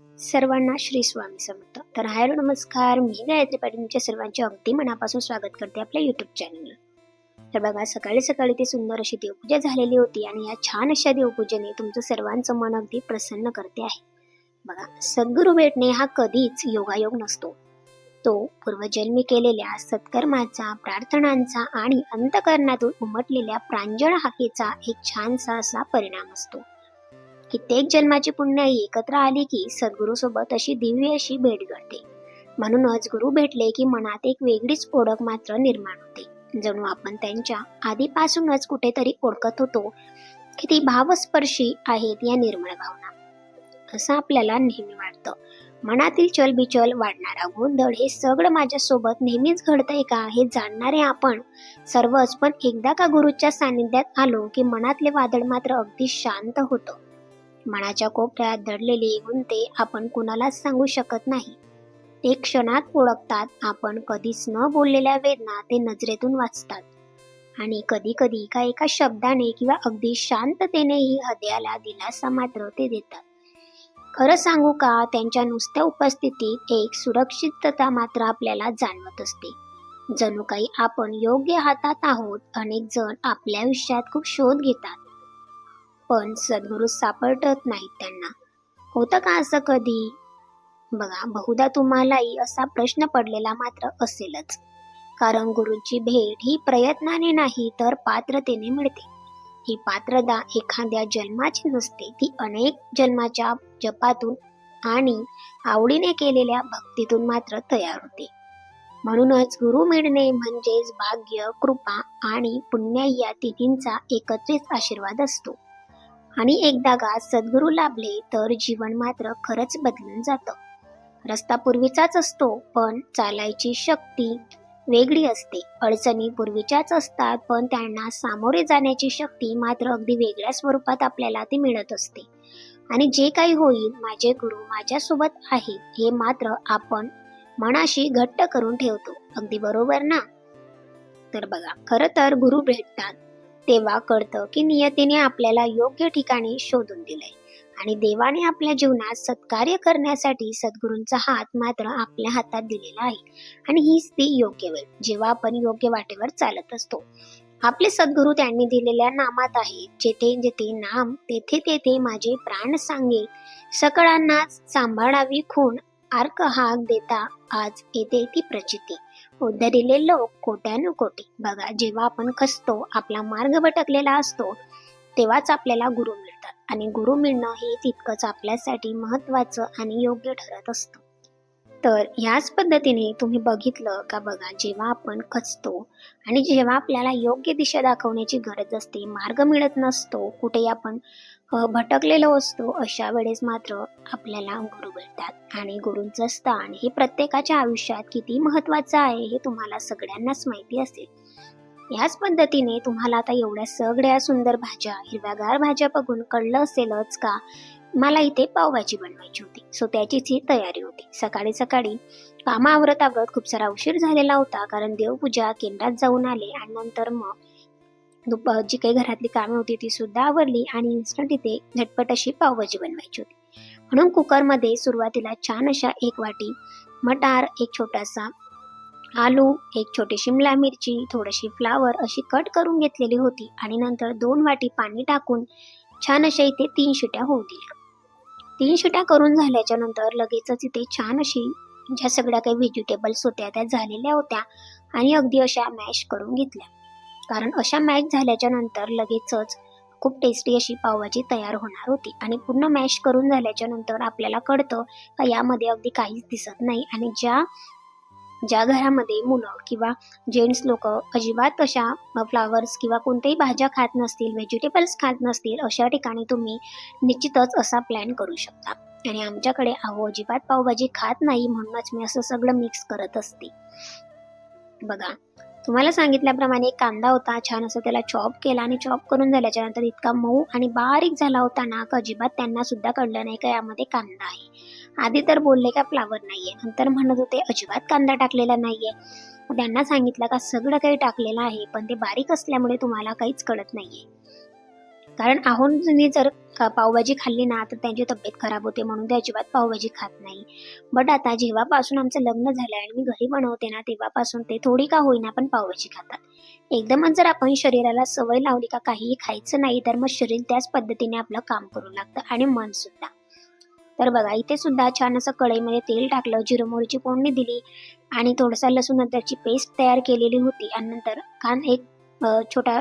सर्वांना श्री स्वामी समर्थ. तर हाय नमस्कार. मी गायत्री पाटील. तुमच्या सर्वांचे अगदी मनापासून स्वागत करते आपल्या युट्यूब चॅनलला तर बघा सकाळी सकाळी ती सुंदर अशी देवपूजा झालेली होती आणि या छान अशा देवपूजेने तुमचं सर्वांचं मन अगदी प्रसन्न करते आहे. बघा सद्गुरू भेटणे हा कधीच योगायोग नसतो. तो पूर्वजन्मी केलेल्या सत्कर्माचा प्रार्थनांचा आणि अंतकरणातून उमटलेल्या प्रांजळ हाकेचा एक छानसा असा परिणाम असतो. कित्येक जन्माची पुण्याई एकत्र आली की सद्गुरू सोबत अशी दिव्य अशी भेट घडते. म्हणूनच गुरु भेटले की मनात एक वेगळीच ओळख मात्र निर्माण होते. जणू आपण त्यांच्या आधीपासूनच कुठेतरी ओळखत होतो की ती भावस्पर्शी आहेत या निर्मळ भावना. असं आपल्याला नेहमी वाटतं. मनातील चलबिचल वाढणारा गोंधळ हे सगळं माझ्यासोबत नेहमीच घडतंय का हे जाणणारे आपण सर्वच. पण एकदा का गुरुच्या सानिध्यात आलो की मनातले वादळ मात्र अगदी शांत होतं. मनाच्या कोपऱ्यात दडलेली गुंते आपण कुणालाच सांगू शकत नाही. ते क्षणात ओळखतात आपण कधीच न बोललेल्या वेदना ते नजरेतून वाचतात. आणि कधी कधी का एका शब्दाने किंवा अगदी शांततेनेही हृदयाला दिलासा मात्र ते देतात. खरं सांगू का त्यांच्या नुसत्या उपस्थितीत एक सुरक्षितता मात्र आपल्याला जाणवत असते. जणू काही आपण योग्य हातात आहोत अनेक जण आपल्या आयुष्यात खूप शोध घेतात. पण सद्गुरू सापडत नाहीत त्यांना. होतं का असं कधी? बघा बहुधा तुम्हालाही असा प्रश्न पडलेला मात्र असेलच. कारण गुरुची भेट ही प्रयत्नाने नाही तर पात्रतेने मिळते. ही पात्रता एखाद्या जन्माची नसते ती अनेक जन्माच्या जपातून आणि आवडीने केलेल्या भक्तीतून मात्र तयार होते. म्हणूनच गुरु मिळणे म्हणजेच भाग्य कृपा आणि पुण्य या तिघींचा एकत्रित आशीर्वाद असतो. आणि एकदा गा सद्गुरू लाभले तर जीवन मात्र खरंच बदलून जातं. रस्ता पूर्वीचाच असतो पण चालायची शक्ती वेगळी असते. अडचणी पूर्वीच्याच असतात पण त्यांना सामोरे जाण्याची शक्ती मात्र अगदी वेगळ्या स्वरूपात आपल्याला ती मिळत असते. आणि जे काही होईल माझे गुरु माझ्यासोबत आहेत हे मात्र आपण मनाशी घट्ट करून ठेवतो. अगदी बरोबर ना? तर बघा खरं तर गुरु भेटतात तेव्हा कळतं की नियतीने आपल्याला योग्य ठिकाणी शोधून दिलंय. आणि देवाने आपल्या जीवनात सत्कार्य करण्यासाठी सद्गुरूंचा हात मात्र आपल्या हातात दिलेला आहे. आणि हीच ती योग्य वेळ जेव्हा आपण योग्य वाटेवर चालत असतो. आपले सद्गुरू त्यांनी दिलेल्या नामात आहे जेथे जेथे नाम तेथे तेथे माझे प्राण सांगे. सकळांना सांभाळावी खूण आर्क हाक देता आज येते ती प्रचिती. उद्धरिले लोक कोट्यानुकोटी बघा जेव्हा आपण खसतो आपला मार्ग भटकलेला असतो तेव्हाच आपल्याला गुरु मिळतात. आणि गुरु मिळणं हे तितकंच आपल्यासाठी महत्वाचं आणि योग्य ठरत असतं. तर ह्याच पद्धतीने तुम्ही बघितलं का बघा जेव्हा आपण खचतो आणि जेव्हा आपल्याला योग्य दिशा दाखवण्याची गरज असते मार्ग मिळत नसतो कुठे आपण भटकलेलो असतो अशा वेळेस मात्र आपल्याला गुरु मिळतात आणि गुरूंचं स्थान हे प्रत्येकाच्या आयुष्यात किती महत्वाचं आहे हे तुम्हाला सगळ्यांनाच माहिती असेल. याच पद्धतीने तुम्हाला आता एवढ्या सगळ्या सुंदर भाज्या हिरव्यागार भाज्या बघून कळलं असेलच का? मला इथे पावभाजी बनवायची होती. सो त्याचीच ही तयारी होती. सकाळी सकाळी कामा आवरत आवरत खूप सारा उशीर झालेला होता कारण देवपूजा केंद्रात जाऊन आले आणि नंतर मग दुपार जी काही घरातली कामे होती ती सुद्धा आवरली आणि इन्स्टंट इथे झटपट अशी पावभाजी बनवायची होती. म्हणून कुकरमध्ये सुरुवातीला छान अशा एक वाटी मटार एक छोटासा आलू एक छोटी शिमला मिरची थोडीशी फ्लावर अशी कट करून घेतलेली होती आणि नंतर दोन वाटी पाणी टाकून छान अशा इथे तीन शिट्या होऊ दिल्या. तीन शिट्या करून झाल्याच्यानंतर लगेचच इथे छान अशी ज्या सगळ्या काही व्हेजिटेबल्स होत्या त्या झालेल्या होत्या आणि अगदी अशा मॅश करून घेतल्या. कारण अशा मॅश झाल्याच्यानंतर लगेचच खूप टेस्टी अशी पावभाजी तयार होणार होती. आणि पूर्ण मॅश करून झाल्याच्यानंतर आपल्याला कळतं का यामध्ये अगदी काहीच दिसत नाही. आणि ज्या ज्या घरामध्ये मुलं किंवा जेंट्स लोक अजिबात अशा फ्लावर्स किंवा कोणत्याही भाज्या खात नसतील व्हेजिटेबल्स खात नसतील अशा ठिकाणी तुम्ही निश्चितच असा प्लॅन करू शकता. आणि आमच्याकडे अहो अजिबात पावभाजी खात नाही म्हणूनच मी असं सगळं मिक्स करत असते. बघा तुम्हाला सांगितल्याप्रमाणे कांदा होता छान असं त्याला चॉप केला आणि चॉप करून झाल्याच्यानंतर इतका मऊ आणि बारीक झाला होता ना अजिबात त्यांना सुद्धा कळलं नाही का यामध्ये कांदा आहे. आधी तर बोलले का फ्लावर नाहीये नंतर म्हणत होते अजिबात कांदा टाकलेला नाहीये. त्यांना सांगितलं का सगळं काही टाकलेलं आहे पण ते बारीक असल्यामुळे तुम्हाला काहीच कळत नाहीये. कारण आहोंनी जर पावभाजी खाल्ली ना तर त्यांची तब्येत खराब होते म्हणून ते अजिबात पावभाजी खात नाही. बट आता जेव्हापासून आमचं लग्न झालं आणि मी घरी बनवते ना तेव्हापासून ते थोडी का होईना पण पावभाजी खातात. एकदमच जर आपण शरीराला सवय लावली का काहीही खायचं नाही तर मग शरीर त्याच पद्धतीने आपलं काम करू लागतं आणि मन सुद्धा. तर बघा इथे सुद्धा छान असं कढईमध्ये तेल टाकलं जिरं मोहरीची फोडणी दिली आणि थोडासा लसूण अद्रकची पेस्ट तयार केलेली होती. आणि नंतर कान एक छोटा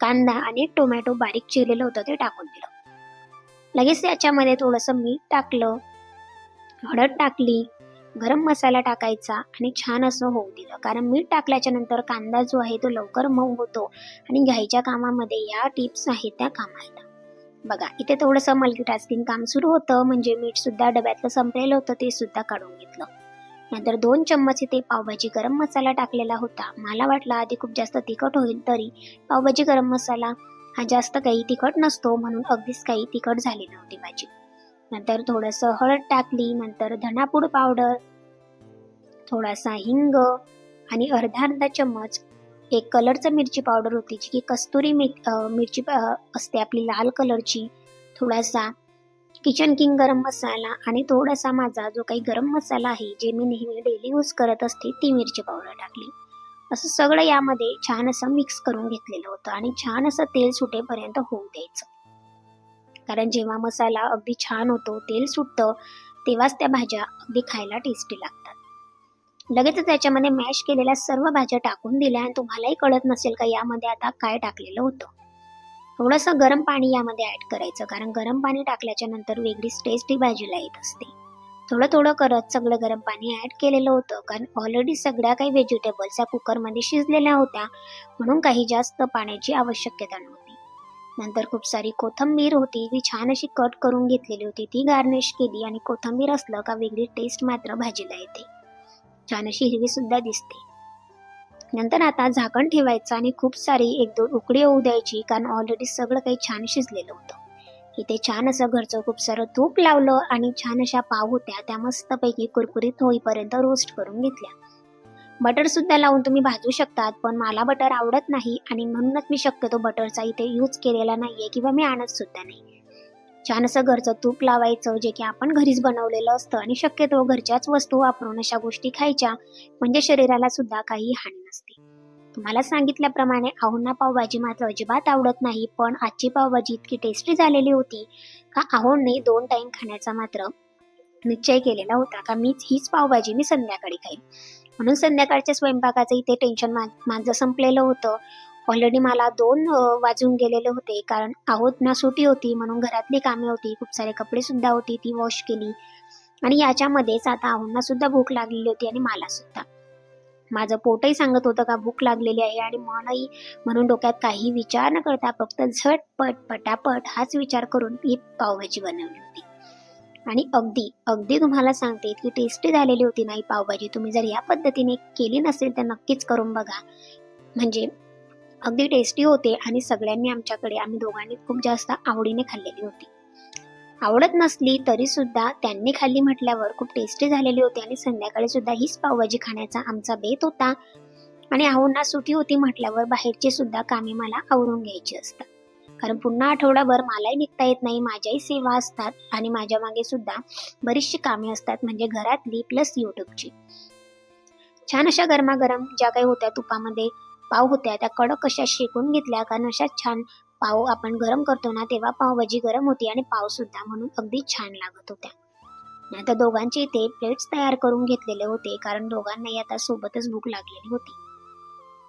कांदा आणि टोमॅटो बारीक चिरलेलं होतं ते टाकून दिलं. लगेच त्याच्यामध्ये थोडंसं मीठ टाकलं हळद टाकली गरम मसाला टाकायचा आणि छान असं होऊ दिलं. कारण मीठ टाकल्याच्या नंतर कांदा जो आहे तो लवकर मऊ होतो आणि घ्यायच्या कामामध्ये या टिप्स आहेत त्या कामा बघा इथे थोडंसं मल्टीटास्किंग काम सुरू होतं म्हणजे मीठ सुद्धा डब्यातलं संपलेलं होतं ते सुद्धा काढून घेतलं. नंतर दोन चम्मच इथे पावभाजी गरम मसाला टाकलेला होता. मला वाटलं आधी खूप जास्त तिखट होईल तरी पावभाजी गरम मसाला हा जास्त काही तिखट नसतो म्हणून अगदीच काही तिखट झाली नव्हती भाजी. नंतर थोडंसं हळद टाकली नंतर धनापूड पावडर थोडासा हिंग आणि अर्धा अर्धा चम्मच एक कलरचं मिरची पावडर होती जी की कस्तुरी मिर अं, मिरची असते आपली लाल कलरची थोडासा किचन किंग गरम मसाला आणि थोडासा माझा जो काही गरम मसाला आहे जे मी नेहमी डेली यूज करत असते ती मिरची पावडर टाकली. असं सगळं यामध्ये छान असं मिक्स करून घेतलेलं होतं आणि छान असं तेल सुटेपर्यंत होऊ द्यायचं. कारण जेव्हा मसाला अगदी छान होतो तेल सुटतं तेव्हाच त्या भाज्या अगदी खायला टेस्टी लागतात. लगेच त्याच्यामध्ये मॅश केलेल्या सर्व भाज्या टाकून दिल्या आणि तुम्हालाही कळत नसेल का यामध्ये आता काय टाकलेलं होतं. थोडंसं गरम पाणी यामध्ये ॲड करायचं कारण गरम पाणी टाकल्याच्या नंतर वेगळीच टेस्ट ही भाजीला येत असते. थोडं थोडं करत सगळं गरम पाणी ऍड केलेलं होतं कारण ऑलरेडी सगळ्या काही व्हेजिटेबल्स या कुकरमध्ये शिजलेल्या होत्या म्हणून काही जास्त पाण्याची आवश्यकता नव्हती. नंतर खूप सारी कोथंबीर होती ती छान अशी कट करून घेतलेली होती ती गार्निश केली आणि कोथंबीर असलं का वेगळी टेस्ट मात्र भाजीला येते. छान अशी हिरवी सुद्धा दिसते. नंतर आता झाकण ठेवायचं आणि खूप सारी एक दोन उकडी होऊ द्यायची कारण ऑलरेडी सगळं काही छान शिजलेलं होतं. इथे छान असं घरचं खूप सारं तूप लावलं आणि छान अशा पाव होत्या त्या मस्तपैकी कुरकुरीत होईपर्यंत रोस्ट करून घेतल्या. बटर सुद्धा लावून तुम्ही भाजू शकतात पण मला बटर आवडत नाही आणि म्हणूनच मी शक्यतो बटरचा इथे यूज केलेला नाहीये किंवा मी आणत सुद्धा नाही. छान असं घरचं तूप लावायचं जे की आपण घरीच बनवलेलं असतं आणि शक्यतो घरच्याच वस्तू वापरून अशा गोष्टी खायच्या म्हणजे शरीराला सुद्धा काही हानी नसते. तुम्हाला सांगितल्याप्रमाणे आहोंना पावभाजी मात्र अजिबात आवडत नाही पण आजची पावभाजी इतकी टेस्टी झालेली होती का आहोंने दोन टाइम खाण्याचा मात्र निश्चय केलेला होता का मीच हीच पावभाजी मी संध्याकाळी खाईन. म्हणून संध्याकाळच्या स्वयंपाकाचं इथे टेन्शन माझं संपलेलं होतं. ऑलरेडी मला दोन वाजून गेलेले होते. कारण आहोत ना सुटी होती म्हणून घरातली कामे होती. खूप सारे कपडे सुद्धा होती ती वॉश केली. आणि याच्यामध्येच आता आहोंना सुद्धा भूक लागलेली होती आणि मला सुद्धा. माझं पोटही सांगत होतं का भूक लागलेली आहे आणि मनही म्हणून डोक्यात काही विचार न करता फक्त झटपट पटापट हाच विचार करून ही पावभाजी बनवली होती. आणि अगदी अगदी तुम्हाला सांगते की टेस्टी झालेली होती नाही पावभाजी. तुम्ही जर या पद्धतीने केली नसेल तर नक्कीच करून बघा. म्हणजे अगदी टेस्टी होते आणि सगळ्यांनी आमच्याकडे आम्ही दोघांनी खूप जास्त आवडीने खाल्लेली होती. आवडत नसली तरी सुद्धा त्यांनी खाल्ली म्हटल्यावर खूप टेस्टी झालेली होती आणि संध्याकाळी सुद्धा हीच पावभाजी खाण्याचा आमचा बेत होता. आणि आहोंना सुटी होती म्हटल्यावर बाहेरची सुद्धा कामे मला आवरून घ्यायची असतात. कारण पुन्हा आठवडाभर मलाही निघता येत नाही माझ्याही सेवा असतात आणि माझ्या मागे सुद्धा बरीचशी कामे असतात म्हणजे घरातली प्लस युट्यूबची छान अशा गरमागरम ज्या काही होत्या तुपामध्ये पाव होत्या. त्या कडक कशा शेकून घेतल्या. कारण अशा छान पाव आपण गरम करतो ना तेव्हा पावभाजी गरम होती आणि पाव सुद्धा म्हणून अगदी छान लागत होत्या. आता दोघांचे ते प्लेट्स तयार करून घेतलेले होते. कारण दोघांनाही आता सोबतच भूक लागलेली होती.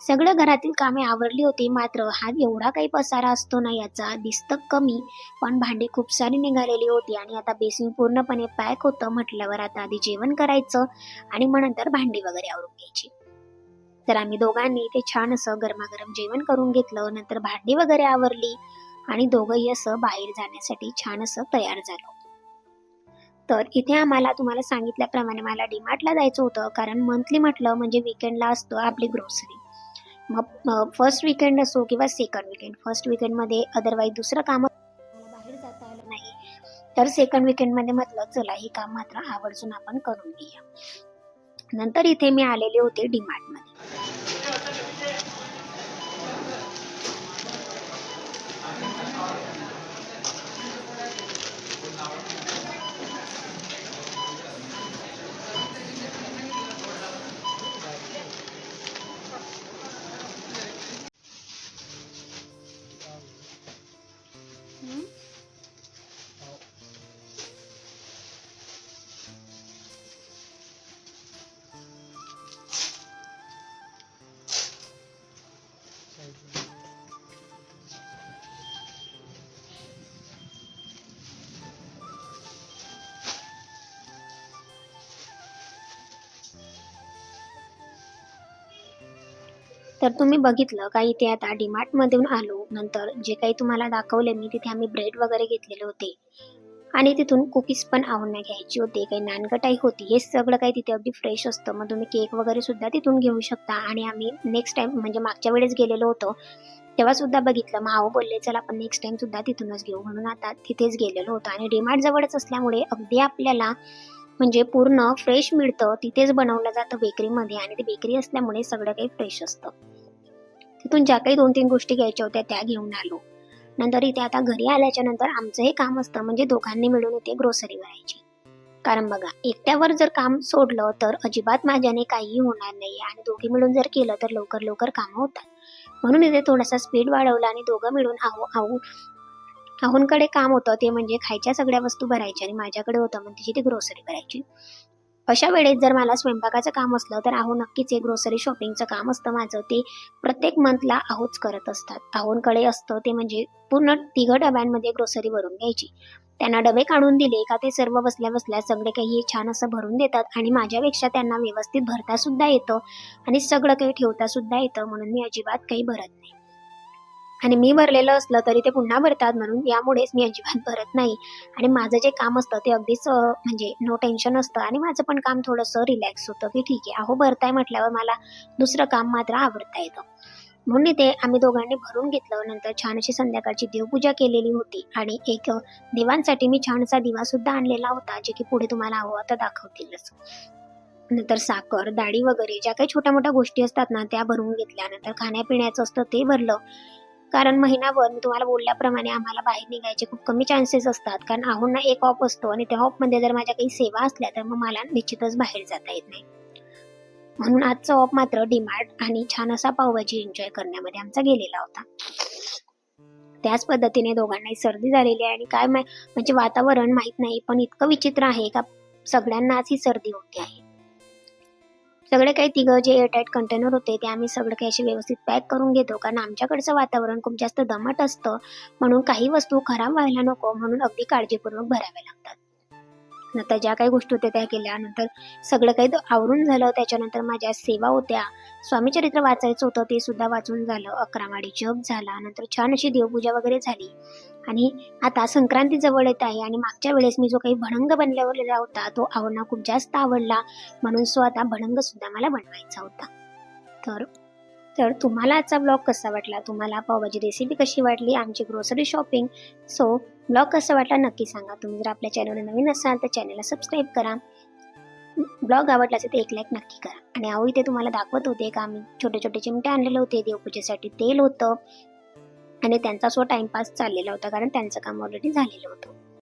सगळं घरातील कामे आवरली होती. मात्र हा एवढा काही पसारा असतो ना याचा दिसतं कमी. पण भांडी खूप सारी निघालेली होती आणि आता बेसिन पूर्णपणे पॅक होतं म्हटल्यावर आता आधी जेवण करायचं आणि मग नंतर भांडी वगैरे आवरून घ्यायची. तर आम्ही दोघांनी इथे छान असं गरमागरम जेवण करून घेतलं. नंतर भांडी वगैरे आवरली आणि दोघंही असं बाहेर जाण्यासाठी छान असं तयार झालो. तर इथे आम्हाला तुम्हाला सांगितल्याप्रमाणे मला डीमार्टला जायचं होतं. कारण मंथली म्हटलं म्हणजे विकेंडला असतं आपली ग्रोसरी मग फर्स्ट विकेंड असो किंवा सेकंड विकेंड फर्स्ट विकेंडमध्ये अदरवाईज दुसरं काम बाहेर जाता आलं नाही. तर सेकंड विकेंडमध्ये म्हटलं चला हे काम मात्र आवर्जून आपण करून घेऊया. नंतर इथे मी आलेले होते डीमार्टमध्ये तर तुम्ही बघितलं का इथे आता डीमार्टमधून आलो. नंतर जे काही तुम्हाला दाखवले मी तिथे आम्ही ब्रेड वगैरे घेतलेले होते. आणि तिथून कुकीज पण आवडण्या घ्यायची होती. काही नानगटाई होती. हे सगळं काही तिथे अगदी फ्रेश असतं. मग तुम्ही केक वगैरे सुद्धा तिथून घेऊ शकता. आणि आम्ही नेक्स्ट टाइम म्हणजे मागच्या वेळेस गेलेलो होतो तेव्हा सुद्धा बघितलं. मग आहो बोलले चला आपण नेक्स्ट टाइम सुद्धा तिथूनच घेऊ. म्हणून आता तिथेच गेलेलो होतो. आणि डीमार्ट जवळच असल्यामुळे अगदी आपल्याला म्हणजे पूर्ण फ्रेश मिळतं. तिथेच बनवलं जातं बेकरीमध्ये आणि ती बेकरी असल्यामुळे सगळं काही फ्रेश असतं. तिथून ज्या काही दोन तीन गोष्टी घ्यायच्या होत्या त्या घेऊन आलो. नंतर इथे आता घरी आल्याच्यानंतर आमचं हे काम असतं म्हणजे दोघांनी मिळून इथे ग्रोसरी भरायची. कारण बघा एकट्यावर जर काम सोडलं तर अजिबात माझ्याने काहीही होणार नाही आणि दोघी मिळून जर केलं तर लवकर लवकर कामं होतात. म्हणून इथे थोडासा स्पीड वाढवला आणि दोघं मिळून आहो आहो आहोंकडे काम होतं ते म्हणजे खायच्या सगळ्या वस्तू भरायच्या आणि माझ्याकडे होतं म्हणजे तिची ती ग्रोसरी भरायची. अशा वेळेस जर मला स्वयंपाकाचं काम असलं तर आहो नक्कीच हे ग्रोसरी शॉपिंगचं काम असतं माझं. ते प्रत्येक मंथला आहोच करत असतात. आहोंकडे असतं ते म्हणजे पूर्ण तिघं डब्यांमध्ये ग्रोसरी भरून घ्यायची. त्यांना डबे काढून दिले का ते सर्व बसल्या बसल्या सगळे काही छान असं भरून देतात आणि माझ्यापेक्षा त्यांना व्यवस्थित भरता सुद्धा येतं आणि सगळं काही ठेवता सुद्धा येतं म्हणून मी अजिबात काही भरत नाही. आणि मी भरलेलं असलं तरी ते पुन्हा भरतात म्हणून यामुळेच मी अजिबात भरत नाही. आणि माझं जे काम असतं ते अगदीच म्हणजे नो टेन्शन असतं आणि माझं पण काम थोडंसं रिलॅक्स होतं की ठीक आहे. अहो भरताय म्हटल्यावर मला दुसरं काम मात्र आवडता येतं. म्हणून इथे आम्ही दोघांनी भरून घेतलं. नंतर छान अशी संध्याकाळची देवपूजा केलेली होती. आणि एक देवांसाठी मी छानसा दिवा सुद्धा आणलेला होता जे की पुढे तुम्हाला हवं आता दाखवतीलच. नंतर साखर डाळी वगैरे ज्या काही छोट्या मोठ्या गोष्टी असतात ना त्या भरून घेतल्या. नंतर खाण्यापिण्याचं असतं ते भरलं. कारण महिनाभर मी तुम्हाला बोलल्याप्रमाणे आम्हाला बाहेर निघायचे खूप कमी चान्सेस असतात. कारण आहोंना एक ऑफ असतो आणि त्या ऑफमध्ये जर माझ्या काही सेवा असल्या तर मग मला निश्चितच बाहेर जाता येत नाही. म्हणून आजचा ऑफ मात्र डिमार्ट आणि छान असा पावभाजी एन्जॉय करण्यामध्ये आमचा गेलेला होता. त्याच पद्धतीने दोघांनाही सर्दी झालेली आहे आणि काय म्हणजे वातावरण माहीत नाही पण इतकं विचित्र आहे का सगळ्यांनाच ही सर्दी होती आहे. सगळे काही तिघं जे एअरटाईट कंटेनर होते ते आम्ही सगळं काही असे व्यवस्थित पॅक करून घेतो. कारण आमच्याकडचं वातावरण खूप जास्त दमट असतं. म्हणून काही वस्तू खराब व्हायला नको म्हणून अगदी काळजीपूर्वक भराव्या लागतात. नंतर ज्या काही गोष्टी होत्या त्या केल्या नंतर सगळं काही आवरून झालं. त्याच्यानंतर माझ्या सेवा होत्या. स्वामीचरित्र वाचायचं होतं ते सुद्धा वाचून झालं. अकरामाडी जप झाला. नंतर छान अशी देवपूजा वगैरे झाली. आणि आता संक्रांती जवळ येत आहे आणि मागच्या वेळेस मी जो काही भणंग बनवलेला होता तो आवडणं खूप जास्त आवडला. म्हणून सो आता भणंग सुद्धा मला बनवायचा होता. तर तर तुम्हाला आजचा ब्लॉग कसा वाटला? तुम्हाला पावभाजी रेसिपी कशी वाटली? आमची ग्रोसरी शॉपिंग सो ब्लॉग कसा वाटला नक्की सांगा. तुम्ही जर आपल्या चॅनलवर नवीन असाल तर चॅनलला सबस्क्राईब करा. ब्लॉग आवडला असेल तर एक लाईक नक्की करा. आणि आहो इथे तुम्हाला दाखवत होते का? आम्ही छोटे छोटे चिमटे आणलेले होते. देवपूजेसाठी तेल होतं. आणि त्यांचा सो टाइमपास चाललेला होता कारण त्यांचं काम ऑलरेडी झालेलं होतं.